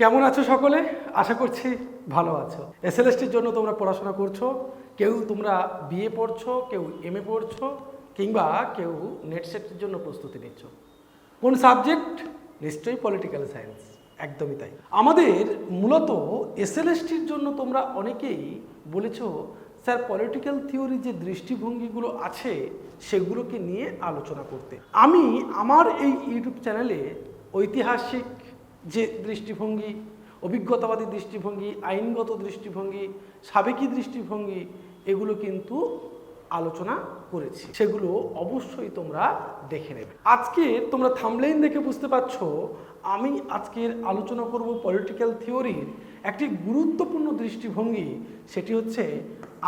কেমন আছো সকলে? আশা করছি ভালো আছো। এসএলএসটির জন্য তোমরা পড়াশোনা করছ, কেউ তোমরা বিএ পড়ছো, কেউ এমএ পড়ছো, কিংবা কেউ নেট সেটের জন্য প্রস্তুতি নিচ্ছ। কোন সাবজেক্ট? নিশ্চয়ই পলিটিক্যাল সায়েন্স একদমই তাই। আমাদের মূলত এসএলএসটির জন্য তোমরা অনেকেই বলেছ, স্যার পলিটিক্যাল থিওরি যে দৃষ্টিভঙ্গিগুলো আছে, সেগুলোকে নিয়ে আলোচনা করতে। আমি আমার এই ইউটিউব চ্যানেলে ঐতিহাসিক যে দৃষ্টিভঙ্গি, অভিজ্ঞতাবাদী দৃষ্টিভঙ্গি, আইনগত দৃষ্টিভঙ্গি, সাবেকি দৃষ্টিভঙ্গি, এগুলো কিন্তু আলোচনা করেছি। সেগুলো অবশ্যই তোমরা দেখে নেবে। আজকে তোমরা থামলাইন দেখে বুঝতে পারছ, আমি আজকের আলোচনা করব পলিটিক্যাল থিওরির একটি গুরুত্বপূর্ণ দৃষ্টিভঙ্গি, সেটি হচ্ছে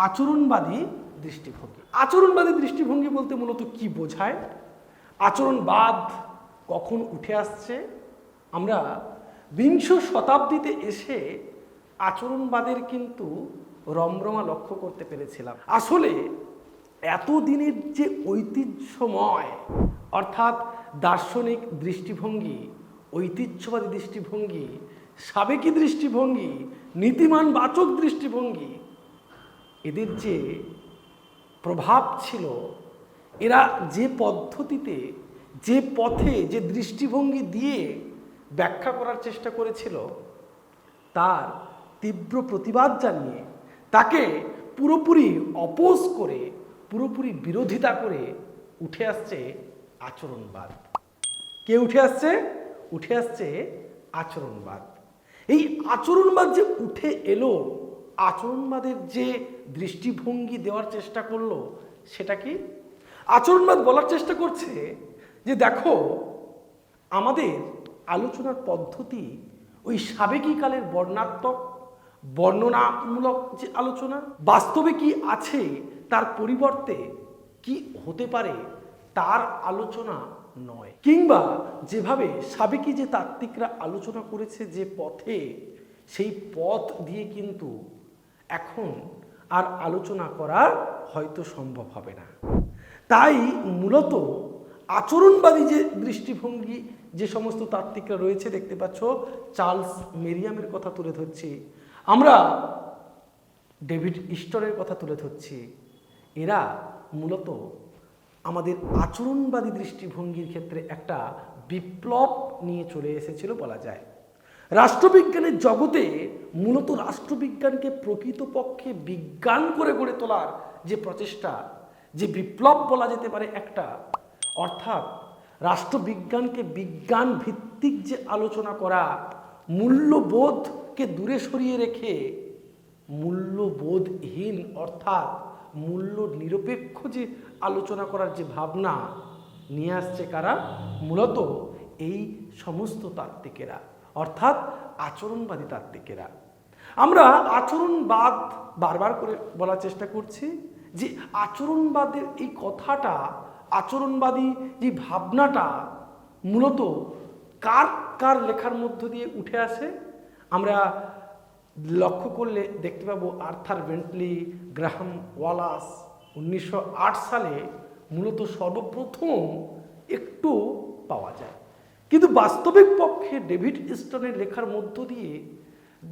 আচরণবাদী দৃষ্টিভঙ্গি। আচরণবাদী দৃষ্টিভঙ্গি বলতে মূলত কি বোঝায়? আচরণবাদ কখন উঠে আসছে? আমরা বিংশ শতাব্দীতে এসে আচরণবাদের কিন্তু রমরমা লক্ষ্য করতে পেরেছিলাম। আসলে এতদিনের যে ঐতিহ্যময়, অর্থাৎ দার্শনিক দৃষ্টিভঙ্গি, ঐতিহ্যবাদী দৃষ্টিভঙ্গি, সাবেকি দৃষ্টিভঙ্গি, নীতিমান বাচক দৃষ্টিভঙ্গি, এদের যে প্রভাব ছিল, এরা যে পদ্ধতিতে, যে পথে, যে দৃষ্টিভঙ্গি দিয়ে ব্যাখ্যা করার চেষ্টা করেছিল, তার তীব্র প্রতিবাদ জানিয়ে তাকে পুরোপুরি অপোজ করে, পুরোপুরি বিরোধিতা করে উঠে আসছে আচরণবাদ। কে উঠে আসছে? উঠে আসছে আচরণবাদ। এই আচরণবাদ যে উঠে এলো, আচরণবাদের যে দৃষ্টিভঙ্গি দেওয়ার চেষ্টা করল, সেটা কি? আচরণবাদ বলার চেষ্টা করছে যে দেখো, আমাদের আলোচনার পদ্ধতি ওই সাবেকি কালের বর্ণাত্মক, বর্ণনামূলক যে আলোচনা, বাস্তবে কি আছে, তার পরিবর্তে কি হতে পারে, তার আলোচনা নয়। কিংবা যেভাবে সাবেকি যে তাত্ত্বিকরা আলোচনা করেছে যে পথে, সেই পথ দিয়ে কিন্তু এখন আর আলোচনা করা হয়তো সম্ভব হবে না। তাই মূলত আচরণবাদী যে দৃষ্টিভঙ্গি যে সমস্ত তাত্ত্বিকরা রয়েছে, দেখতে পাচ্ছ, চার্লস মেরিয়ামের কথা তুলে ধরছি। আমরা ডেভিড ইস্টরের কথা তুলে ধরছি। এরা মূলত আমাদের আচরণবাদী দৃষ্টিভঙ্গির ক্ষেত্রে একটা বিপ্লব নিয়ে চলে এসেছিল বলা যায়। রাষ্ট্রবিজ্ঞানের জগতে মূলত রাষ্ট্রবিজ্ঞানকে প্রকৃতপক্ষে বিজ্ঞান করে গড়ে তোলার যে প্রচেষ্টা, যে বিপ্লব বলা যেতে পারে একটা, অর্থাৎ রাষ্ট্রবিজ্ঞানকে বিজ্ঞান ভিত্তিক যে আলোচনা করা, মূল্যবোধকে দূরে সরিয়ে রেখে, মূল্যবোধহীন অর্থাৎ মূল্য নিরপেক্ষ যে আলোচনা করার যে ভাবনা নিয়ে আসছে কারা? মূলত এই সমস্ত তাত্ত্বিকেরা, অর্থাৎ আচরণবাদী তাত্ত্বিকেরা। আমরা আচরণবাদ বারবার করে বলার চেষ্টা করছি যে আচরণবাদের এই কথাটা আচরণবাদী যে ভাবনাটা মূলত কার কার লেখার মধ্য দিয়ে উঠে আসে, আমরা লক্ষ্য করলে দেখতে পাবো আর্থার বেন্টলি, গ্রাহাম ওয়ালাস উনিশশো আট সালে মূলত সর্বপ্রথম একটু পাওয়া যায়। কিন্তু বাস্তবিক পক্ষে ডেভিড ইস্টনের লেখার মধ্য দিয়ে,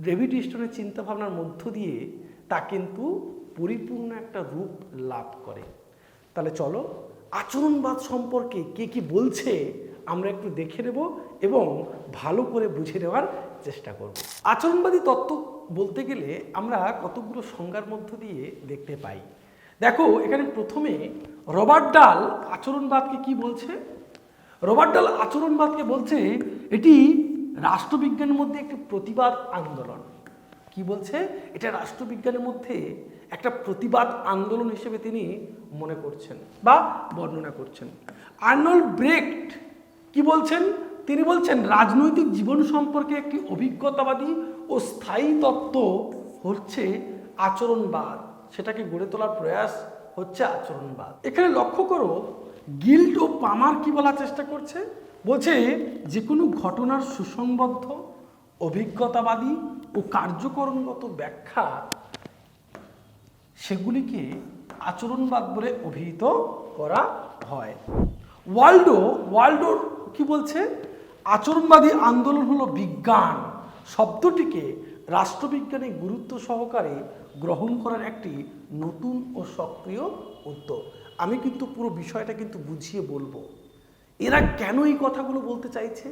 ডেভিড ইস্টনের চিন্তাভাবনার মধ্য দিয়ে তা কিন্তু পরিপূর্ণ একটা রূপ লাভ করে। তাহলে চলো আচরণবাদ সম্পর্কে কে কি বলছে, আমরা একটু দেখে নেব এবং ভালো করে বুঝে নেওয়ার চেষ্টা করব। আচরণবাদী তত্ত্ব বলতে গেলে আমরা কতগুলো সংজ্ঞার মধ্য দিয়ে দেখতে পাই। দেখো, এখানে প্রথমে রবার্ট ডাল আচরণবাদকে কি বলছে? রবার্ট ডাল আচরণবাদকে বলছে, এটি রাষ্ট্রবিজ্ঞানের মধ্যে একটি প্রতিবাদ আন্দোলন। কি বলছে? এটা রাষ্ট্রবিজ্ঞানের মধ্যে একটা প্রতিবাদ আন্দোলন হিসেবে তিনি মনে করছেন বা বর্ণনা করছেন। আর্নল্ড ব্রেকট কি বলছেন? তিনি বলছেন, রাজনৈতিক জীবন সম্পর্কে একটি অভিজ্ঞতাবাদী ও স্থায়ী তত্ত্ব হচ্ছে আচরণবাদ। সেটাকে গড়ে তোলার প্রয়াস হচ্ছে আচরণবাদ। এখানে লক্ষ্য করো গিল্ড ও পামার কি বলার চেষ্টা করছে? বলছে যে কোনো ঘটনার সুসংবদ্ধ, অভিজ্ঞতাবাদী ও কার্যকরণগত ব্যাখ্যা সেগুলিকে আচরণবাদ বলে অভিহিত করা হয়। ওয়ার্ল্ডো ওয়ার্ল্ডোর কি বলছে? আচরণবাদী আন্দোলন হলো বিজ্ঞান। শব্দটিকে রাষ্ট্রবিজ্ঞানে গুরুত্ব সহকারে গ্রহণ করার একটি নতুন ও সক্রিয় উদ্যোগ। আমি কিন্তু পুরো বিষয়টা কিন্তু বুঝিয়ে বলব। এরা কেন এই কথাগুলো বলতে চাইছে?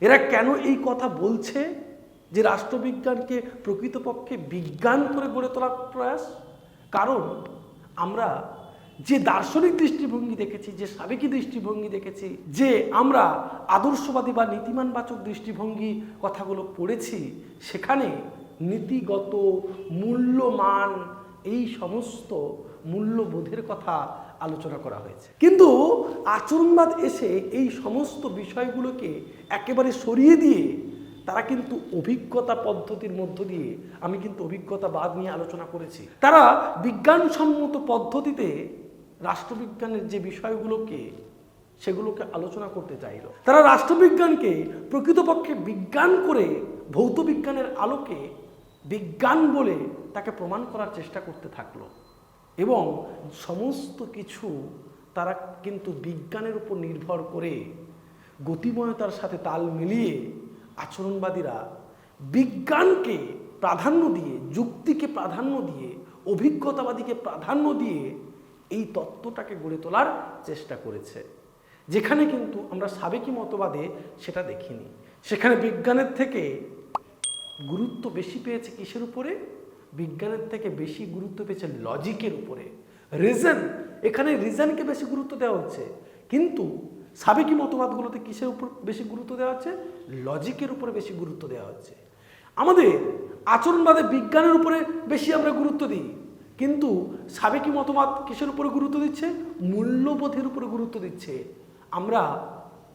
এরা কেন এই কথা বলছে যে রাষ্ট্রবিজ্ঞানকে প্রকৃতপক্ষে বিজ্ঞান করে গড়ে তোলার প্রয়াস? কারণ আমরা যে দার্শনিক দৃষ্টিভঙ্গি দেখেছি, যে সাবেকি দৃষ্টিভঙ্গি দেখেছি, যে আমরা আদর্শবাদী বা নীতিমানবাচক দৃষ্টিভঙ্গি কথাগুলো পড়েছি, সেখানে নীতিগত, মূল্যমান এই সমস্ত মূল্যবোধের কথা আলোচনা করা হয়েছে। কিন্তু আচরণবাদ এসে এই সমস্ত বিষয়গুলোকে একেবারে সরিয়ে দিয়ে তারা কিন্তু অভিজ্ঞতা পদ্ধতির মধ্য দিয়ে আমি কিন্তু অভিজ্ঞতাবাদ নিয়ে আলোচনা করেছি। তারা বিজ্ঞানসম্মত পদ্ধতিতে রাষ্ট্রবিজ্ঞানের যে বিষয়গুলোকে, সেগুলোকে আলোচনা করতে চাইল। তারা রাষ্ট্রবিজ্ঞানকে প্রকৃতপক্ষে বিজ্ঞান করে ভৌত বিজ্ঞানের আলোকে বিজ্ঞান বলে তাকে প্রমাণ করার চেষ্টা করতে থাকল। এবং সমস্ত কিছু তারা কিন্তু বিজ্ঞানের উপর নির্ভর করে গতিময়তার সাথে তাল মিলিয়ে আচরণবাদীরা বিজ্ঞানকে প্রাধান্য দিয়ে, যুক্তিকে প্রাধান্য দিয়ে, অভিজ্ঞতাবাদীকে প্রাধান্য দিয়ে এই তত্ত্বটাকে গড়ে তোলার চেষ্টা করেছে। যেখানে কিন্তু আমরা সাবেকি মতবাদে সেটা দেখিনি। সেখানে বিজ্ঞানের থেকে গুরুত্ব বেশি পেয়েছে কিসের উপরে? বিজ্ঞানের থেকে বেশি গুরুত্ব পেয়েছে লজিকের উপরে। রিজন এখানে রিজনকে বেশি গুরুত্ব দেওয়া হচ্ছে। কিন্তু সাবেকি মতবাদগুলোতে কিসের উপর বেশি গুরুত্ব দেওয়া হচ্ছে? লজিকের উপরে বেশি গুরুত্ব দেওয়া হচ্ছে। আমাদের আচরণবাদে বিজ্ঞানের উপরে বেশি আমরা গুরুত্ব দিই। কিন্তু সাবেকি মতবাদ কিসের উপরে গুরুত্ব দিচ্ছে? মূল্যবোধের উপরে গুরুত্ব দিচ্ছে। আমরা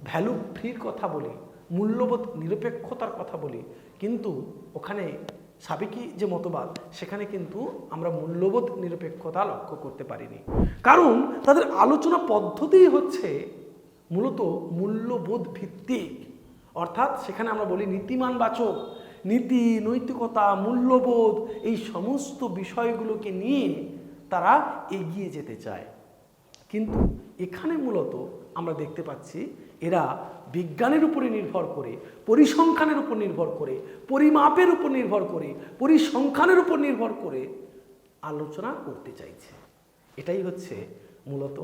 ভ্যালু ফ্রির কথা বলি, মূল্যবোধ নিরপেক্ষতার কথা বলি, কিন্তু ওখানে সাবেকি যে মতবাদ, সেখানে কিন্তু আমরা মূল্যবোধ নিরপেক্ষতা লক্ষ্য করতে পারিনি। কারণ তাদের আলোচনা পদ্ধতিই হচ্ছে মূলত মূল্যবোধ ভিত্তিক। অর্থাৎ সেখানে আমরা বলি নীতিমান বাচক নীতি, নৈতিকতা, মূল্যবোধ, এই সমস্ত বিষয়গুলোকে নিয়ে তারা এগিয়ে যেতে চায়। কিন্তু এখানে মূলত আমরা দেখতে পাচ্ছি এরা বিজ্ঞানের উপরে নির্ভর করে, পরিসংখ্যানের উপর নির্ভর করে, পরিমাপের উপর নির্ভর করে, পরিসংখ্যানের উপর নির্ভর করে আলোচনা করতে চাইছে। এটাই হচ্ছে মূলত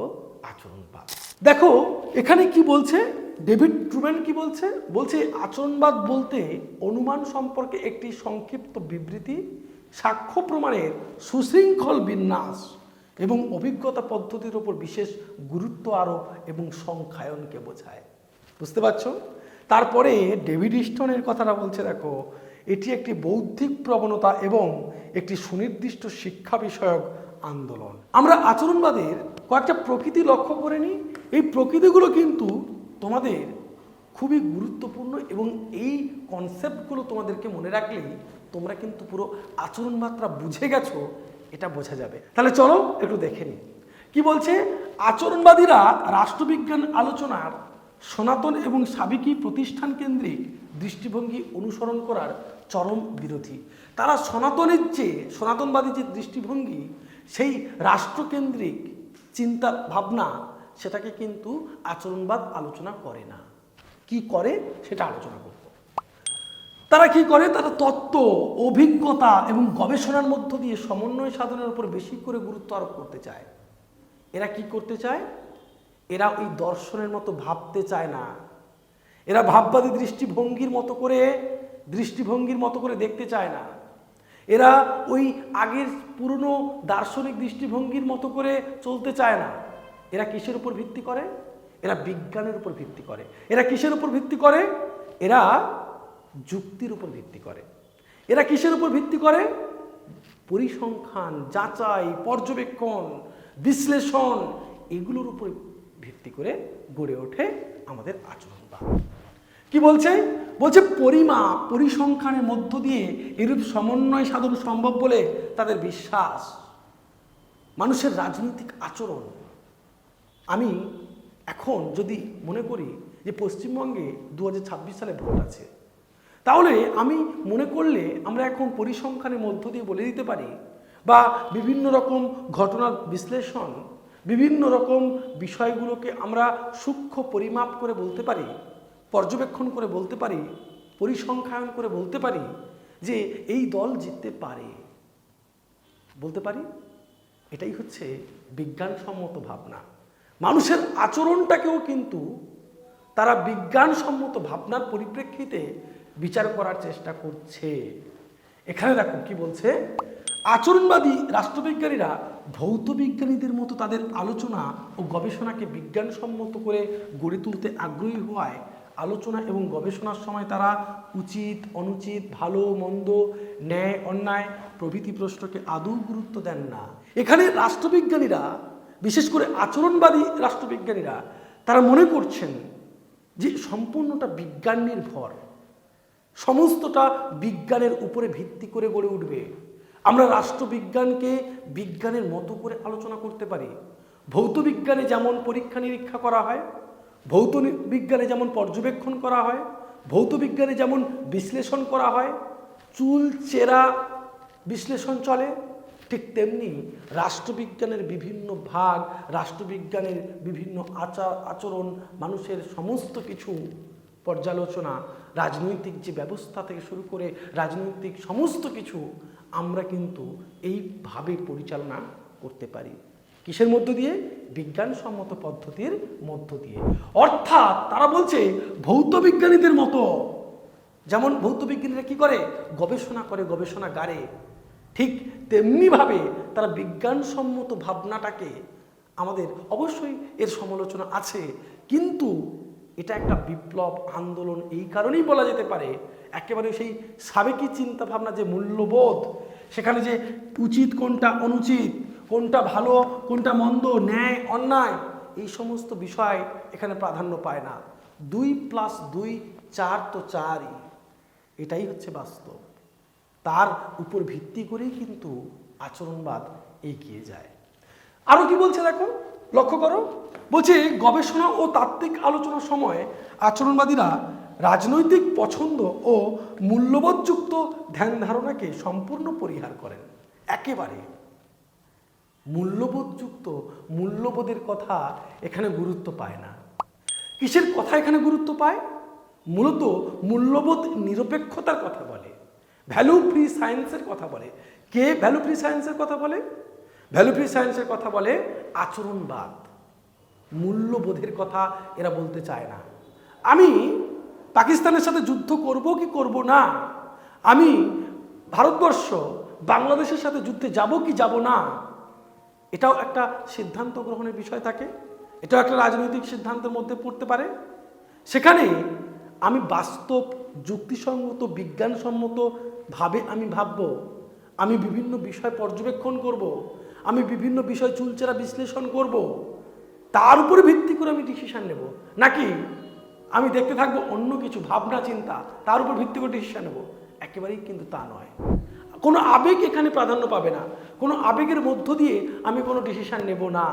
আচরণবাদ দেখো, এখানে কি বলছে? ডেভিড ট্রুম্যান কি বলছে? বলছে, আচরণবাদ বলতে অনুমান সম্পর্কে একটি সংক্ষিপ্ত বিবৃতি, সাক্ষ্য প্রমাণের সুশৃঙ্খল বিন্যাস এবং অভিজ্ঞতা পদ্ধতির উপর বিশেষ গুরুত্ব আরোপ এবং সংখ্যায়নকে বোঝায়। বুঝতে পারছ? তারপরে ডেভিড ইস্টনের কথাটা বলছে, দেখো, এটি একটি বৌদ্ধিক প্রবণতা এবং একটি সুনির্দিষ্ট শিক্ষা বিষয়ক আন্দোলন। আমরা আচরণবাদের কয়েকটা প্রকৃতি লক্ষ্য করে নিই। এই প্রকৃতিগুলো কিন্তু তোমাদের খুবই গুরুত্বপূর্ণ এবং এই কনসেপ্টগুলো তোমাদেরকে মনে রাখলেই তোমরা কিন্তু পুরো আচরণ মাত্রা বুঝে গেছো, এটা বোঝা যাবে। তাহলে চলো একটু দেখে নিই। কি বলছে? আচরণবাদীরা রাষ্ট্রবিজ্ঞান আলোচনার সনাতন এবং সাবেকি প্রতিষ্ঠান কেন্দ্রিক দৃষ্টিভঙ্গি অনুসরণ করার চরম বিরোধী। তারা সনাতনের চেয়ে, সনাতনবাদী যে দৃষ্টিভঙ্গি সেই রাষ্ট্রকেন্দ্রিক চিন্তা ভাবনা সেটাকে কিন্তু আচরণবাদ আলোচনা করে না। কি করে? সেটা আলোচনা করব। তারা কি করে? তারা তত্ত্ব, অভিজ্ঞতা এবং গবেষণার মধ্য দিয়ে সমন্বয় সাধনের উপর বেশি করে গুরুত্ব আরোপ করতে চায়। এরা কি করতে চায়? এরা ওই দর্শনের মতো ভাবতে চায় না। এরা ভাববাদী দৃষ্টিভঙ্গির মতো করে, দৃষ্টিভঙ্গির মতো করে দেখতে চায় না। এরা ওই আগের পুরনো দার্শনিক দৃষ্টিভঙ্গির মতো করে চলতে চায় না। এরা কিসের উপর ভিত্তি করে? এরা বিজ্ঞানের উপর ভিত্তি করে। এরা কিসের উপর ভিত্তি করে? এরা যুক্তির উপর ভিত্তি করে। এরা কিসের উপর ভিত্তি করে? পরিসংখ্যান, যাচাই, পর্যবেক্ষণ, বিশ্লেষণ, এগুলোর উপর ভিত্তি করে গড়ে ওঠে আমাদের আচরণবাদ কি বলছে? বলছে পরিমাপ, পরিসংখ্যানের মধ্য দিয়ে এরূপ সমন্বয় সাধন সম্ভব বলে তাদের বিশ্বাস। মানুষের রাজনৈতিক আচরণ। আমি এখন যদি মনে করি যে পশ্চিমবঙ্গে দু হাজার ছাব্বিশ সালে ভোট আছে, তাহলে আমি মনে করলে আমরা এখন পরিসংখ্যানের মধ্য দিয়ে বলে দিতে পারি বা বিভিন্ন রকম ঘটনার বিশ্লেষণ, বিভিন্ন রকম বিষয়গুলোকে আমরা সূক্ষ্ম পরিমাপ করে বলতে পারি। পর্যবেক্ষণ করে বলতে পারি, পরিসংখ্যায়ন করে বলতে পারি যে এই দল জিততে পারে। বলতে পারি? এটাই হচ্ছে বিজ্ঞানসম্মত ভাবনা। মানুষের আচরণটাকেও কিন্তু তারা বিজ্ঞানসম্মত ভাবনার পরিপ্রেক্ষিতে বিচার করার চেষ্টা করছে। এখানে দেখো কি বলছে? আচরণবাদী রাষ্ট্রবিজ্ঞানীরা ভৌত বিজ্ঞানীদের মতো তাদের আলোচনা ও গবেষণাকে বিজ্ঞানসম্মত করে গড়ে তুলতে আগ্রহী হওয়ায় আলোচনা এবং গবেষণার সময় তারা উচিত, অনুচিত, ভালো, মন্দ, ন্যায়, অন্যায় প্রভৃতি প্রশ্নকে আদৌ গুরুত্ব দেন না। এখানে রাষ্ট্রবিজ্ঞানীরা, বিশেষ করে আচরণবাদী রাষ্ট্রবিজ্ঞানীরা, তারা মনে করছেন যে সম্পূর্ণটা বিজ্ঞান নির্ভর। সমস্তটা বিজ্ঞানের উপরে ভিত্তি করে গড়ে উঠবে। আমরা রাষ্ট্রবিজ্ঞানকে বিজ্ঞানের মতো করে আলোচনা করতে পারি। ভৌত বিজ্ঞানে যেমন পরীক্ষা নিরীক্ষা করা হয় ভৌত বিজ্ঞানে যেমন পর্যবেক্ষণ করা হয়, ভৌত বিজ্ঞানে যেমন বিশ্লেষণ করা হয়, চুল, চেরা বিশ্লেষণ চলে, ঠিক তেমনি রাষ্ট্রবিজ্ঞানের বিভিন্ন ভাগ, রাষ্ট্রবিজ্ঞানের বিভিন্ন আচার আচরণ, মানুষের সমস্ত কিছু পর্যালোচনা, রাজনৈতিক যে ব্যবস্থা থেকে শুরু করে রাজনৈতিক সমস্ত কিছু আমরা কিন্তু এইভাবে পরিচালনা করতে পারি। কিসের মধ্য দিয়ে? বিজ্ঞানসম্মত পদ্ধতির মধ্য দিয়ে। অর্থাৎ তারা বলছে ভৌত বিজ্ঞানীদের মতো। যেমন ভৌত বিজ্ঞানীরা কি করে? গবেষণা করে গবেষণা গাড়ে ঠিক তেমনিভাবে তারা বিজ্ঞানসম্মত ভাবনাটাকে আমাদের অবশ্যই এর সমালোচনা আছে। কিন্তু এটা একটা বিপ্লব আন্দোলন, এই কারণেই বলা যেতে পারে। একেবারে সেই সাবেকি চিন্তা ভাবনা যে মূল্যবোধ, সেখানে যে উচিত কোনটা অনুচিত কোনটা ভালো, কোনটা মন্দ, ন্যায়, অন্যায়, এই সমস্ত বিষয় এখানে প্রাধান্য পায় না। দুই প্লাস দুই, চার তো চারই। এটাই হচ্ছে বাস্তব। তার উপর ভিত্তি করেই কিন্তু আচরণবাদ এগিয়ে যায়। আরও কি বলছে দেখো? লক্ষ্য করো। বলছে, গবেষণা ও তাত্ত্বিক আলোচনার সময় আচরণবাদীরা রাজনৈতিক পছন্দ ও মূল্যবোধযুক্ত ধ্যান ধারণাকে সম্পূর্ণ পরিহার করেন। একেবারে মূল্যবোধযুক্ত, মূল্যবোধের কথা এখানে গুরুত্ব পায় না। কিসের কথা এখানে গুরুত্ব পায়? মূলত মূল্যবোধ নিরপেক্ষতার কথা বলে। ভ্যালু ফ্রি সায়েন্সের কথা বলে। কে ভ্যালু ফ্রি সায়েন্সের কথা বলে? ভ্যালু ফ্রি সায়েন্সের কথা বলে আচরণবাদ। মূল্যবোধের কথা এরা বলতে চায় না। আমি পাকিস্তানের সাথে যুদ্ধ করব কি করব না? আমি ভারতবর্ষ, বাংলাদেশের সাথে যুদ্ধে যাব কি যাব না? এটাও একটা সিদ্ধান্ত গ্রহণের বিষয় থাকে, এটাও একটা রাজনৈতিক সিদ্ধান্তের মধ্যে পড়তে পারে। সেখানে আমি বাস্তব, যুক্তিসঙ্গত, বিজ্ঞানসম্মত ভাবে আমি ভাবব, আমি বিভিন্ন বিষয় পর্যবেক্ষণ করব, আমি বিভিন্ন বিষয় চুলচেরা বিশ্লেষণ করব, তার উপরে ভিত্তি করে আমি ডিসিশান নেব। নাকি আমি দেখতে থাকব অন্য কিছু, ভাবনা, চিন্তা, তার উপর ভিত্তি করে ডিসিশন নেব? একেবারেই কিন্তু তা নয়। কোনো আবেগ এখানে প্রাধান্য পাবে না। কোনো আবেগের মধ্য দিয়ে আমি কোনো ডিসিশান নেব না।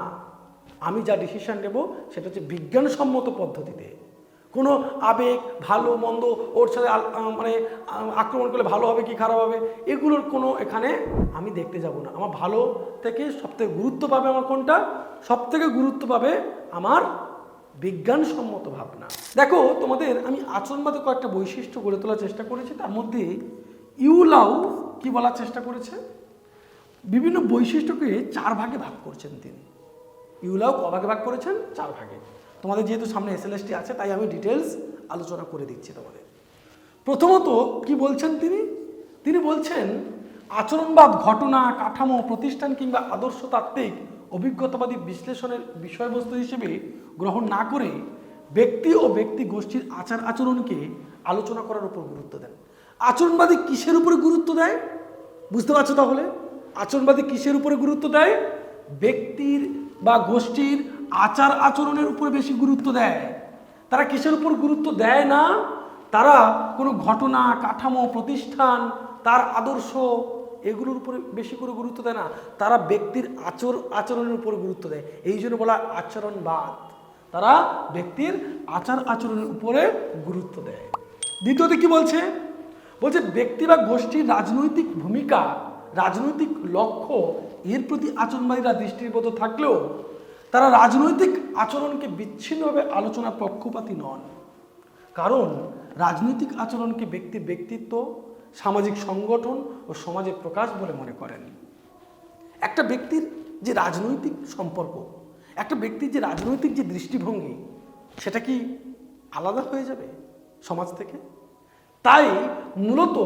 আমি যা ডিসিশান নেব সেটা হচ্ছে বিজ্ঞানসম্মত পদ্ধতিতে। কোনো আবেগ ভালো, মন্দ, ওর সাথে মানে আক্রমণ করলে ভালো হবে কি খারাপ হবে, এগুলোর কোনো এখানে আমি দেখতে যাব না। আমার ভালো থেকে সবথেকে গুরুত্ব পাবে আমার কোনটা? সবথেকে গুরুত্ব পাবে আমার বিজ্ঞানসম্মত ভাবনা। দেখো, তোমাদের আমি আচরণবাদে কয়েকটা বৈশিষ্ট্য গড়ে তোলার চেষ্টা করেছি, তার মধ্যে ইউলাও কি বলার চেষ্টা করেছে? বিভিন্ন বৈশিষ্ট্যকে চার ভাগে ভাগ করছেন তিনি। ইউলাও ক ভাগে করেছেন? চার ভাগে। তোমাদের যেহেতু সামনে এসএলএসটি আছে, তাই আমি ডিটেলস আলোচনা করে দিচ্ছি তোমাদের। প্রথমত কি বলছেন তিনি? তিনি বলছেন, আচরণবাদ, ঘটনা, কাঠামো, প্রতিষ্ঠান কিংবা আদর্শতাত্ত্বিক অভিজ্ঞতাবাদী বিশ্লেষণের বিষয়বস্তু হিসেবে গ্রহণ না করে ব্যক্তি ও ব্যক্তি গোষ্ঠীর আচার আচরণকে আলোচনা করার উপর গুরুত্ব দেন। আচরণবাদী কিসের উপরে গুরুত্ব দেয়? বুঝতে পারছ তাহলে? আচরণবাদী কিসের উপরে গুরুত্ব দেয়? ব্যক্তির বা গোষ্ঠীর আচার আচরণের উপরে বেশি গুরুত্ব দেয়। তারা কিসের উপর গুরুত্ব দেয় না? তারা কোনো ঘটনা, কাঠামো, প্রতিষ্ঠান, তার আদর্শ, এগুলোর উপরে বেশি করে গুরুত্ব দেয় না। তারা ব্যক্তির আচর, আচরণের উপর গুরুত্ব দেয়। এই জন্য বলা আচরণবাদ। তারা ব্যক্তির আচার, আচরণের উপরে গুরুত্ব দেয়। দ্বিতীয়তে কি বলছে? বলছে, ব্যক্তি বা গোষ্ঠীর রাজনৈতিক ভূমিকা, রাজনৈতিক লক্ষ্য, এর প্রতি আচরণবাদীরা দৃষ্টিবদ্ধ থাকলেও তারা রাজনৈতিক আচরণকে বিচ্ছিন্নভাবে আলোচনা পক্ষপাতী নন। কারণ রাজনৈতিক আচরণকে ব্যক্তি ব্যক্তিত্ব, সামাজিক সংগঠন ও সমাজের প্রকাশ বলে মনে করেন। একটা ব্যক্তির যে রাজনৈতিক সম্পর্ক, একটা ব্যক্তির যে রাজনৈতিক যে দৃষ্টিভঙ্গি, সেটা কি আলাদা হয়ে যাবে সমাজ থেকে? তাই মূলত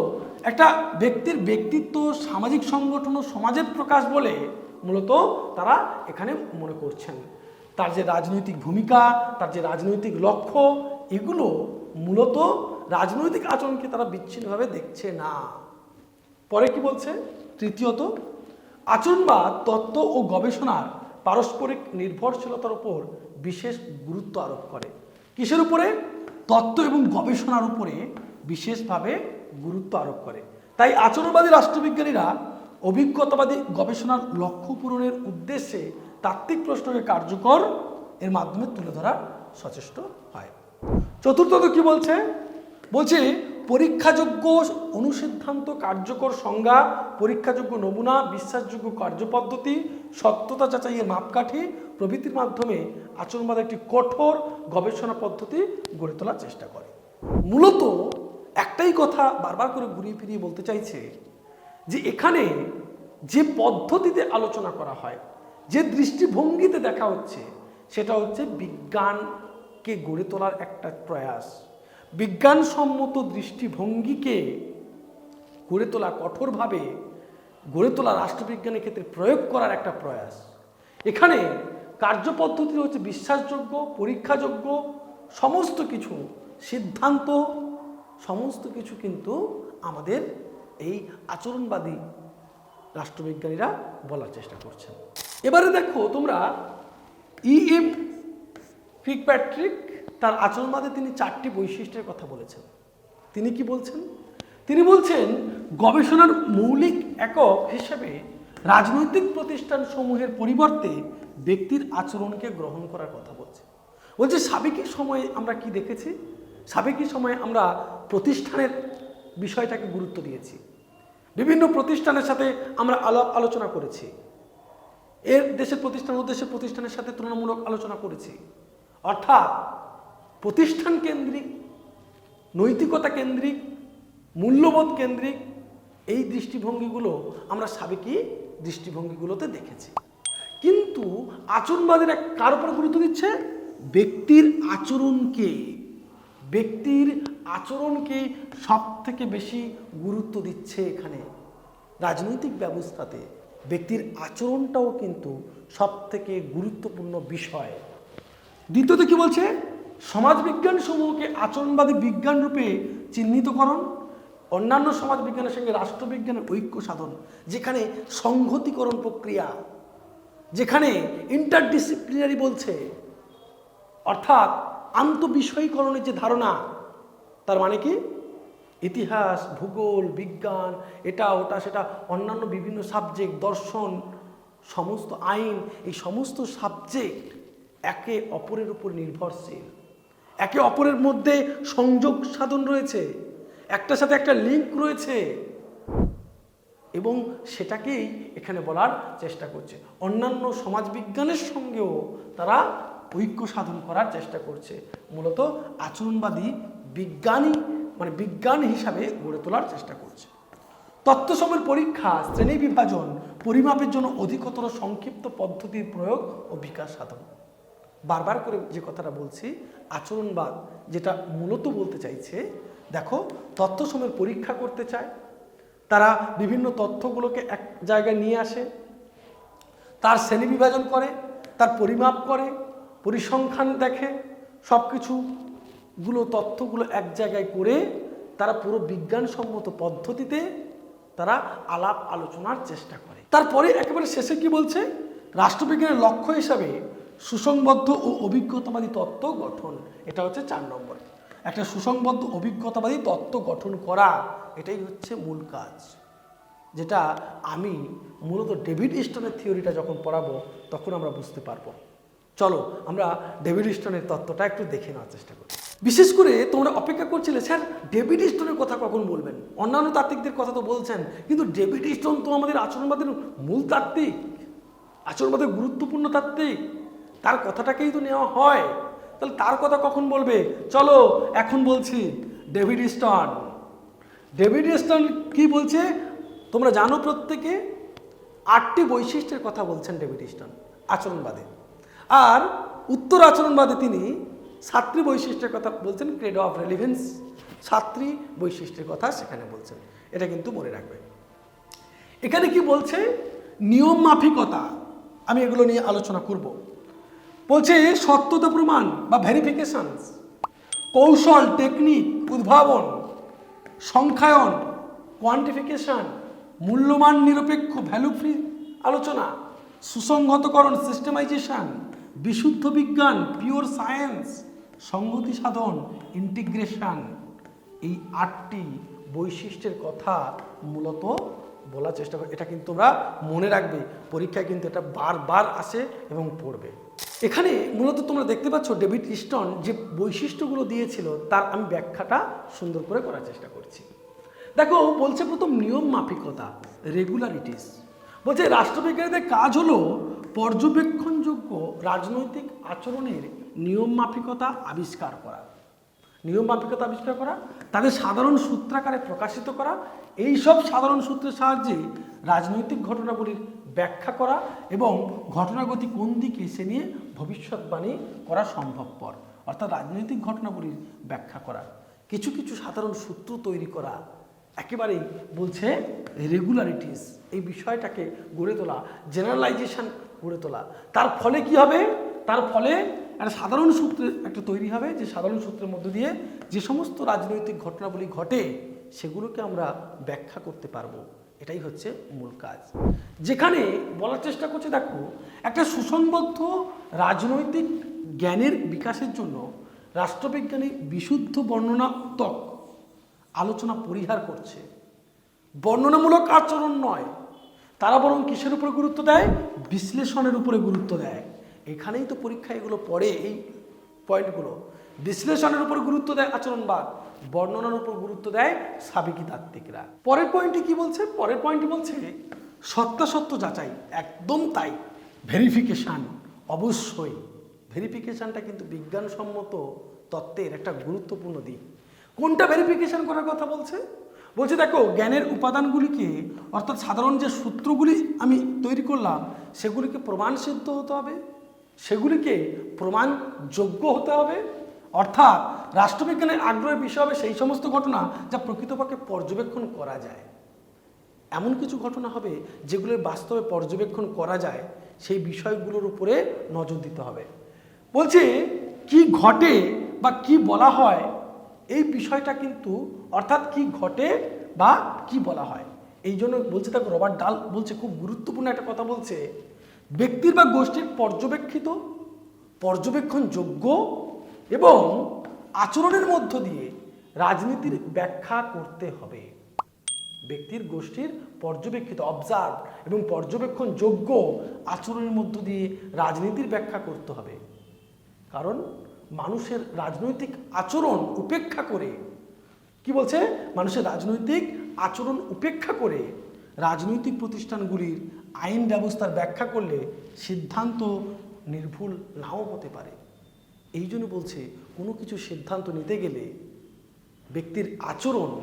একটা ব্যক্তির ব্যক্তিত্ব, সামাজিক সংগঠন ও সমাজের প্রকাশ বলে মূলত তারা এখানে মনে করছেন। তার যে রাজনৈতিক ভূমিকা, তার যে রাজনৈতিক লক্ষ্য, এগুলো মূলত রাজনৈতিক আচরণকে তারা বিচ্ছিন্নভাবে দেখছে না। পরে কি বলছে? তৃতীয়ত আচরণবাদ তত্ত্ব ও গবেষণার পারস্পরিক নির্ভরশীলতার উপর বিশেষ গুরুত্ব আরোপ করে। কিসের উপরে? তত্ত্ব এবং গবেষণার উপরে বিশেষভাবে গুরুত্ব আরোপ করে। তাই আচরণবাদী রাষ্ট্রবিজ্ঞানীরা অভিজ্ঞতাবাদী গবেষণার লক্ষ্য পূরণের উদ্দেশ্যে তাত্ত্বিক প্রশ্নকে কার্যকর এর মাধ্যমে তুলে ধরার সচেষ্ট হয়। চতুর্থত কি বলছে? বলছে পরীক্ষাযোগ্য অনুসিদ্ধান্ত কার্যকর সংজ্ঞা, পরীক্ষাযোগ্য নমুনা, বিশ্বাসযোগ্য কার্যপদ্ধতি, সত্যতা যাচাইয়ের মাপকাঠি প্রভৃতির মাধ্যমে আচরণবাদ একটি কঠোর গবেষণা পদ্ধতি গড়ে তোলার চেষ্টা করে। মূলত একটাই কথা বারবার করে ঘুরিয়ে ফিরিয়ে বলতে চাইছে যে এখানে যে পদ্ধতিতে আলোচনা করা হয়, যে দৃষ্টিভঙ্গিতে দেখা হচ্ছে, সেটা হচ্ছে বিজ্ঞানকে গড়ে তোলার একটা প্রয়াস। বিজ্ঞানসম্মত দৃষ্টিভঙ্গিকে গড়ে তোলা কঠোরভাবে, গড়ে তোলা রাষ্ট্রবিজ্ঞানের ক্ষেত্রে প্রয়োগ করার একটা প্রয়াস। এখানে কার্যপদ্ধতি হচ্ছে বিশ্বাসযোগ্য, পরীক্ষাযোগ্য, সমস্ত কিছু সিদ্ধান্ত সমস্ত কিছু কিন্তু আমাদের এই আচরণবাদী রাষ্ট্রবিজ্ঞানীরা বলার চেষ্টা করছেন। এবারে দেখো তোমরা ই এম ফিকপ্যাট্রিক তার আচরণবাদে তিনি চারটি বৈশিষ্ট্যের কথা বলেছেন। তিনি কি বলছেন? তিনি বলছেন, গবেষণার মৌলিক একক হিসেবে রাজনৈতিক প্রতিষ্ঠান সমূহের পরিবর্তে ব্যক্তির আচরণকে গ্রহণ করার কথা বলছে। বলছে, সাবেকি সময়ে আমরা কি দেখেছি? সাবেকি সময়ে আমরা প্রতিষ্ঠানের বিষয়টাকে গুরুত্ব দিয়েছি। বিভিন্ন প্রতিষ্ঠানের সাথে আমরা আলাপ আলোচনা করেছি। এর দেশের প্রতিষ্ঠান ও দেশের প্রতিষ্ঠানের সাথে তুলনামূলক আলোচনা করেছি। অর্থাৎ প্রতিষ্ঠান কেন্দ্রিক, নৈতিকতা কেন্দ্রিক, মূল্যবোধ কেন্দ্রিক এই দৃষ্টিভঙ্গিগুলো আমরা সাবেকি দৃষ্টিভঙ্গিগুলোতে দেখেছি। কিন্তু আচরণবাদীরা কার উপর গুরুত্ব দিচ্ছে? ব্যক্তির আচরণকে ব্যক্তির আচরণকে সব থেকে বেশি গুরুত্ব দিচ্ছে এখানে রাজনৈতিক ব্যবস্থাতে। ব্যক্তির আচরণটাও কিন্তু সব থেকে গুরুত্বপূর্ণ বিষয়। দ্বিতীয়ত কি বলছে? সমাজবিজ্ঞান সমূহকে আচরণবাদী বিজ্ঞান রূপে চিহ্নিতকরণ, অন্যান্য সমাজ বিজ্ঞানের সঙ্গে রাষ্ট্রবিজ্ঞানের ঐক্য সাধন, যেখানে সংহতিকরণ প্রক্রিয়া, যেখানে ইন্টারডিসিপ্লিনারি বলছে। অর্থাৎ আন্তঃবিষয়ীকরণের যে ধারণা, তার মানে কি? ইতিহাস, ভূগোল, বিজ্ঞান, এটা, ওটা, সেটা, অন্যান্য বিভিন্ন সাবজেক্ট দর্শন, সমস্ত আইন, এই সমস্ত সাবজেক্ট একে অপরের উপর নির্ভরশীল। একে অপরের মধ্যে সংযোগ সাধন রয়েছে একটার সাথে একটা লিঙ্ক রয়েছে, এবং সেটাকেই এখানে বলার চেষ্টা করছে। অন্যান্য সমাজবিজ্ঞানের সঙ্গেও তারা ঐক্য সাধন করার চেষ্টা করছে। মূলত আচরণবাদী বিজ্ঞানী মানে বিজ্ঞান হিসাবে গড়ে তোলার চেষ্টা করছে। তত্ত্বসমের পরীক্ষা, শ্রেণি বিভাজন, পরিমাপের জন্য অধিকতর সংক্ষিপ্ত পদ্ধতির প্রয়োগ ও বিকাশ সাধন। বারবার করে যে কথাটা বলছি, আচরণবাদ যেটা মূলত বলতে চাইছে, দেখো তথ্যসমের পরীক্ষা করতে চায়। তারা বিভিন্ন তথ্যগুলোকে এক জায়গায় নিয়ে আসে। তার শ্রেণি বিভাজন করে, তার পরিমাপ করে পরিসংখ্যান দেখে সব কিছুগুলো তথ্যগুলো এক জায়গায় করে তারা পুরো বিজ্ঞানসম্মত পদ্ধতিতে তারা আলাপ আলোচনার চেষ্টা করে। তারপরে একেবারে শেষে কি বলছে? রাষ্ট্রবিজ্ঞানের লক্ষ্য হিসাবে সুসংবদ্ধ ও অভিজ্ঞতাবাদী তত্ত্ব গঠন, এটা হচ্ছে চার নম্বর। একটা সুসংবদ্ধ অভিজ্ঞতাবাদী তত্ত্ব গঠন করা, এটাই হচ্ছে মূল কাজ। যেটা আমি মূলত ডেভিড স্টোনের থিওরিটা যখন পড়াবো, তখন আমরা বুঝতে পারব। চলো, আমরা ডেভিড স্টোনের তত্ত্বটা একটু দেখে নেওয়ার চেষ্টা করি। বিশেষ করে তোমরা অপেক্ষা করছিলে, স্যার, ডেভিড স্টোনের কথা কখন বলবেন? অন্যান্য তাত্ত্বিকদের কথা তো বলছেন, কিন্তু ডেভিড স্টোন তো আমাদের আচরণবাদের মূল তাত্ত্বিক, আচরণবাদের গুরুত্বপূর্ণ তাত্ত্বিক। তার কথাটাকেই তো নেওয়া হয়। তাহলে তার কথা কখন বলবে? চলো, এখন বলছি, ডেভিড স্টন ডেভিড স্টন কি বলছে? তোমরা জানো প্রত্যেকে? আটটি বৈশিষ্ট্যের কথা বলছেন ডেভিড স্টন আচরণবাদে। আর উত্তর আচরণবাদে তিনি ছাত্রী বৈশিষ্ট্যের কথা বলছেন ক্রেড অফ রেলিভেন্স ছাত্রী বৈশিষ্ট্যের কথা সেখানে বলছেন। এটা কিন্তু মনে রাখবে এখানে কি বলছে? নিয়ম মাফিকতা। আমি এগুলো নিয়ে আলোচনা করব। বলছে, সত্যতা প্রমাণ বা ভেরিফিকেশনস কৌশল টেকনিক উদ্ভাবন, সংখ্যায়ন কোয়ান্টিফিকেশন মূল্যমান নিরপেক্ষ ভ্যালু ফ্রি আলোচনা, সুসংহতকরণ সিস্টেমাইজেশন বিশুদ্ধ বিজ্ঞান পিওর সায়েন্স সংগতি সাধন ইন্টিগ্রেশন এই আটটি বৈশিষ্ট্যের কথা মূলত বলার চেষ্টা করি। এটা কিন্তু তোমরা মনে রাখবে, পরীক্ষায় কিন্তু এটা বারবার আসে এবং পড়বে। এখানে মূলত তোমরা দেখতে পাচ্ছ ডেভিড ইস্টন যে বৈশিষ্ট্যগুলো দিয়েছিল, তার আমি ব্যাখ্যাটা সুন্দর করে করার চেষ্টা করছি। দেখো বলছে প্রথম নিয়ম মাফিকতা রেগুলারিটিস বলছে, রাষ্ট্রবিজ্ঞানীদের কাজ হলো পর্যবেক্ষণযোগ্য রাজনৈতিক আচরণের নিয়ম মাফিকতা আবিষ্কার করা। নিয়ম মাফিকতা আবিষ্কার করা, তাদের সাধারণ সূত্রাকারে প্রকাশিত করা এই সব সাধারণ সূত্রের সাহায্যে রাজনৈতিক ঘটনাগুলির ব্যাখ্যা করা এবং ঘটনাগতি কোন দিকে সে নিয়ে ভবিষ্যৎবাণী করা সম্ভবপর, অর্থাৎ রাজনৈতিক ঘটনাগুলির ব্যাখ্যা করা। কিছু কিছু সাধারণ সূত্র তৈরি করা, একেবারেই বলছে রেগুলারিটিস এই বিষয়টাকে গড়ে তোলা জেনারেলাইজেশন গড়ে তোলা। তার ফলে কি হবে? তার ফলে একটা সাধারণ সূত্রে একটা তৈরি হবে যে সাধারণ সূত্রের মধ্য দিয়ে যে সমস্ত রাজনৈতিক ঘটনাবলী ঘটে, সেগুলোকে আমরা ব্যাখ্যা করতে পারব। এটাই হচ্ছে মূল কাজ। যেখানে বলার চেষ্টা করছে, দেখো, একটা সুসংবদ্ধ রাজনৈতিক জ্ঞানের বিকাশের জন্য রাষ্ট্রবিজ্ঞানী বিশুদ্ধ বর্ণনাত্মক আলোচনা পরিহার করছে। বর্ণনামূলক আচরণ নয় তারা বরং কিসের উপরে গুরুত্ব দেয়? বিশ্লেষণের উপরে গুরুত্ব দেয়। এখানেই তো পরীক্ষা এগুলো পড়ে, এই পয়েন্টগুলো। বিশ্লেষণের উপর গুরুত্ব দেয় আচরণবাদ, বর্ণনার উপর গুরুত্ব দেয় সাবেকি তাত্ত্বিকরা। পরের পয়েন্টে কি বলছে? পরের পয়েন্টটি বলছে সত্যাসত্য যাচাই, একদম তাই। ভেরিফিকেশান, অবশ্যই। ভেরিফিকেশানটা কিন্তু বিজ্ঞানসম্মত তত্ত্বের একটা গুরুত্বপূর্ণ দিক। কোনটা ভেরিফিকেশন করার কথা বলছে? বলছে, দেখো, জ্ঞানের উপাদানগুলিকে, অর্থাৎ সাধারণ যে সূত্রগুলি আমি তৈরি করলাম, সেগুলিকে প্রমাণ সিদ্ধ হতে হবে, সেগুলিকে প্রমাণযোগ্য হতে হবে। অর্থাৎ রাষ্ট্রবিজ্ঞানের আগ্রহের বিষয় হবে সেই সমস্ত ঘটনা যা প্রকৃতপক্ষে পর্যবেক্ষণ করা যায়। এমন কিছু ঘটনা হবে যেগুলোর বাস্তবে পর্যবেক্ষণ করা যায়, সেই বিষয়গুলোর উপরে নজর দিতে হবে। বলছে, কি ঘটে বা কি বলা হয় এই বিষয়টা কিন্তু অর্থাৎ কি ঘটে বা কি বলা হয়? এই জন্য বলছে তাকে রবার্ট ডাল বলছে, খুব গুরুত্বপূর্ণ একটা কথা বলছে, ব্যক্তির বা গোষ্ঠীর পর্যবেক্ষিত পর্যবেক্ষণযোগ্য এবং আচরণের মধ্য দিয়ে রাজনীতির ব্যাখ্যা করতে হবে। ব্যক্তির গোষ্ঠীর পর্যবেক্ষিত অবজার্ভ এবং পর্যবেক্ষণযোগ্য আচরণের মধ্য দিয়ে রাজনীতির ব্যাখ্যা করতে হবে। কারণ মানুষের রাজনৈতিক আচরণ উপেক্ষা করে। কি বলছে? মানুষের রাজনৈতিক আচরণ উপেক্ষা করে। রাজনৈতিক প্রতিষ্ঠানগুলির আইন ব্যবস্থার ব্যাখ্যা করলে সিদ্ধান্ত নির্ভুল নাও হতে পারে। এই জন্য বলছে, কোনো কিছু সিদ্ধান্ত নিতে গেলে ব্যক্তির আচরণ,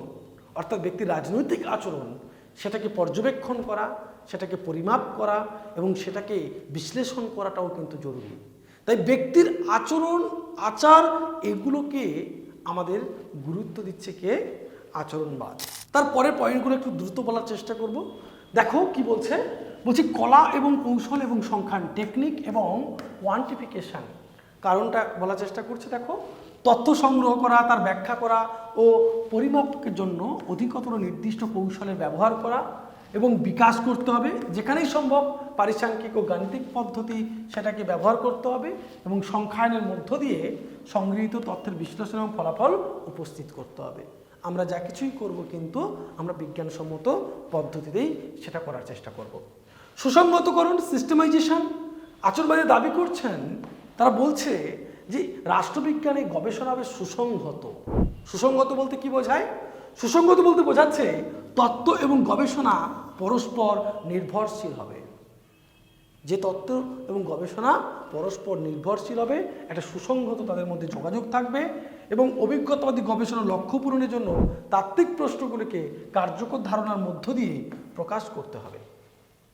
অর্থাৎ ব্যক্তির রাজনৈতিক আচরণ, সেটাকে পর্যবেক্ষণ করা, সেটাকে পরিমাপ করা এবং সেটাকে বিশ্লেষণ করাটাও কিন্তু জরুরি। তাই ব্যক্তির আচরণ, আচার, এগুলোকে আমাদের গুরুত্ব দিচ্ছে কে? আচরণবাদ। তারপরে পয়েন্টগুলো একটু দ্রুত বলার চেষ্টা করব। দেখো কি বলছে। বলছি কলা এবং কৌশল এবং সংখ্যান টেকনিক এবং কোয়ান্টিফিকেশন কারণটা বলার চেষ্টা করছে, দেখো। তথ্য সংগ্রহ করা, তার ব্যাখ্যা করা ও পরিমাপের জন্য অধিকতর নির্দিষ্ট কৌশলের ব্যবহার করা। এবং বিকাশ করতে হবে। যেখানেই সম্ভব পারিসাংখ্যিক ও গাণিতিক পদ্ধতি সেটাকে ব্যবহার করতে হবে এবং সংখ্যায়নের মধ্য দিয়ে সংগৃহীত তথ্যের বিশ্লেষণ এবং ফলাফল উপস্থিত করতে হবে। আমরা যা কিছুই করব কিন্তু আমরা বিজ্ঞানসম্মত পদ্ধতিতেই সেটা করার চেষ্টা করব। সুসংগতকরণ সিস্টেমাইজেশন আচরবাদী দাবি করছেন, তারা বলছে যে রাষ্ট্রবিজ্ঞানে গবেষণা হবে সুসংহত সুসংগত বলতে কি বোঝায়? সুসংগত বলতে বোঝাচ্ছে, তত্ত্ব এবং গবেষণা পরস্পর নির্ভরশীল হবে। যে তত্ত্ব এবং গবেষণা পরস্পর নির্ভরশীল হবে, একটা সুসংহত তাদের মধ্যে যোগাযোগ থাকবে এবং অভিজ্ঞতাবাদী গবেষণা লক্ষ্য পূরণের জন্য তাত্ত্বিক প্রশ্নগুলিকে কার্যকর ধারণার মধ্য দিয়ে প্রকাশ করতে হবে।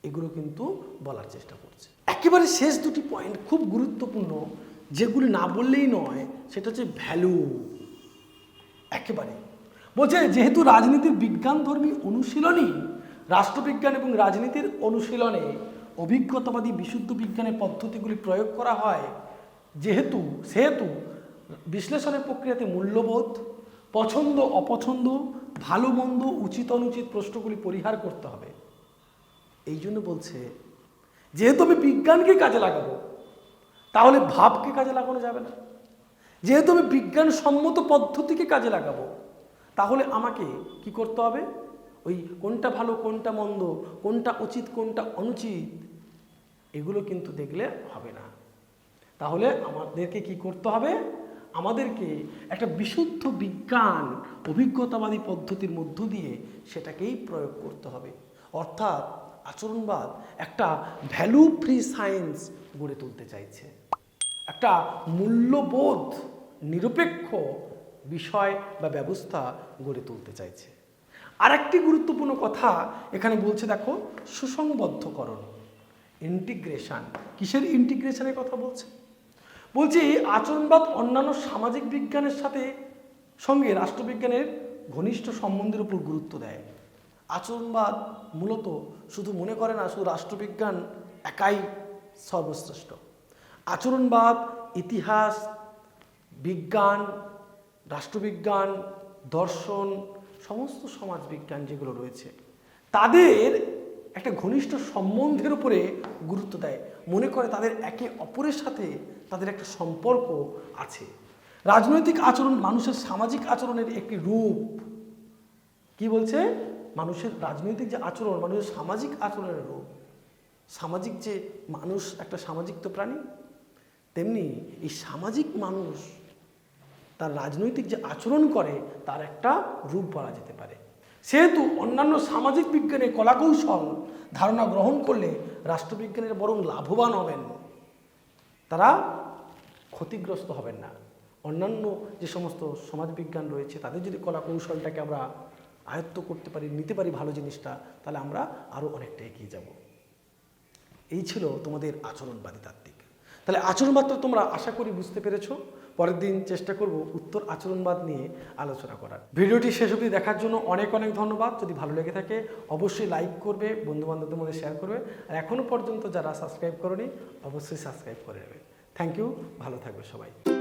এগুলো কিন্তু বলার চেষ্টা করছে। একেবারে শেষ দুটি পয়েন্ট খুব গুরুত্বপূর্ণ, যেগুলি না বললেই নয়, সেটা হচ্ছে ভ্যালু একেবারে। বলছে, যেহেতু রাজনীতির বিজ্ঞানধর্মী অনুশীলনই, রাষ্ট্রবিজ্ঞান এবং রাজনীতির অনুশীলনে অভিজ্ঞতাবাদী বিশুদ্ধ বিজ্ঞানের পদ্ধতিগুলি প্রয়োগ করা হয়, যেহেতু, সেহেতু বিশ্লেষণের প্রক্রিয়াতে মূল্যবোধ, পছন্দ, অপছন্দ, ভালো, মন্দ, উচিত, অনুচিত প্রশ্নগুলি পরিহার করতে হবে। এই জন্য বলছে, যেহেতু আমি বিজ্ঞানকে কাজে লাগাবো, তাহলে ভাবকে কাজে লাগানো যাবে না। যেহেতু আমি বিজ্ঞানসম্মত পদ্ধতিকে কাজে লাগাবো তাহলে আমাকে কি করতে হবে? ওই কোনটা ভালো, কোনটা মন্দ, কোনটা উচিত, কোনটা অনুচিত, এগুলো কিন্তু দেখলে হবে না। তাহলে আমাদেরকে কি করতে হবে? আমাদেরকে একটা বিশুদ্ধ বিজ্ঞান, অভিজ্ঞতাবাদী পদ্ধতির মধ্য দিয়ে সেটাকেই প্রয়োগ করতে হবে। অর্থাৎ আচরণবাদ একটা ভ্যালু ফ্রি সায়েন্স গড়ে তুলতে চাইছে। একটা মূল্যবোধ নিরপেক্ষ বিষয় বা ব্যবস্থা গড়ে তুলতে চাইছে। আর একটি গুরুত্বপূর্ণ কথা এখানে বলছে, দেখো, সুসংবদ্ধকরণ ইন্টিগ্রেশন কিসের ইন্টিগ্রেশনের কথা বলছে? বলছি আচরণবাদ অন্যান্য সামাজিক বিজ্ঞানের সাথে সঙ্গে রাষ্ট্রবিজ্ঞানের ঘনিষ্ঠ সম্বন্ধের উপর গুরুত্ব দেয়। আচরণবাদ মূলত শুধু মনে করে না, শুধু রাষ্ট্রবিজ্ঞান একাই সর্বশ্রেষ্ঠ। আচরণবাদ, ইতিহাস, বিজ্ঞান রাষ্ট্রবিজ্ঞান, দর্শন, সমস্ত সমাজবিজ্ঞান যেগুলো রয়েছে, তাদের একটা ঘনিষ্ঠ সম্বন্ধের উপরে গুরুত্ব দেয়। মনে করে তাদের একে অপরের সাথে তাদের একটা সম্পর্ক আছে। রাজনৈতিক আচরণ মানুষের সামাজিক আচরণের একটি রূপ। কি বলছে? মানুষের রাজনৈতিক যে আচরণ, মানুষের সামাজিক আচরণের রূপ। সামাজিক যে মানুষ, একটা সামাজিক তো প্রাণী। তেমনি এই সামাজিক মানুষ তার রাজনৈতিক যে আচরণ করে, তার একটা রূপ বলা যেতে পারে। সেহেতু অন্যান্য সামাজিক বিজ্ঞানে কলাকৌশল ধারণা গ্রহণ করলে রাষ্ট্রবিজ্ঞানের বরং লাভবান হবেন। তারা ক্ষতিগ্রস্ত হবেন না। অন্যান্য যে সমস্ত সমাজবিজ্ঞান রয়েছে, তাদের যদি কলা কৌশলটাকে আমরা আয়ত্ত করতে পারি, নিতে পারি ভালো জিনিসটা, তাহলে আমরা আরও অনেকটা এগিয়ে যাব। এই ছিল তোমাদের আচরণবাদী তাত্ত্বিক। তাহলে আচরণবাদটা তোমরা আশা করি বুঝতে পেরেছ। পরের দিন চেষ্টা করব উত্তর আচরণবাদ নিয়ে আলোচনা করার। ভিডিওটি শেষ অবধি দেখার জন্য অনেক অনেক ধন্যবাদ। যদি ভালো লেগে থাকে, অবশ্যই লাইক করবে, বন্ধুবান্ধবদের মধ্যে শেয়ার করবে। আর এখনও পর্যন্ত যারা সাবস্ক্রাইব করেনি, অবশ্যই সাবস্ক্রাইব করে নেবে। থ্যাংক ইউ ভালো থাকবে সবাই।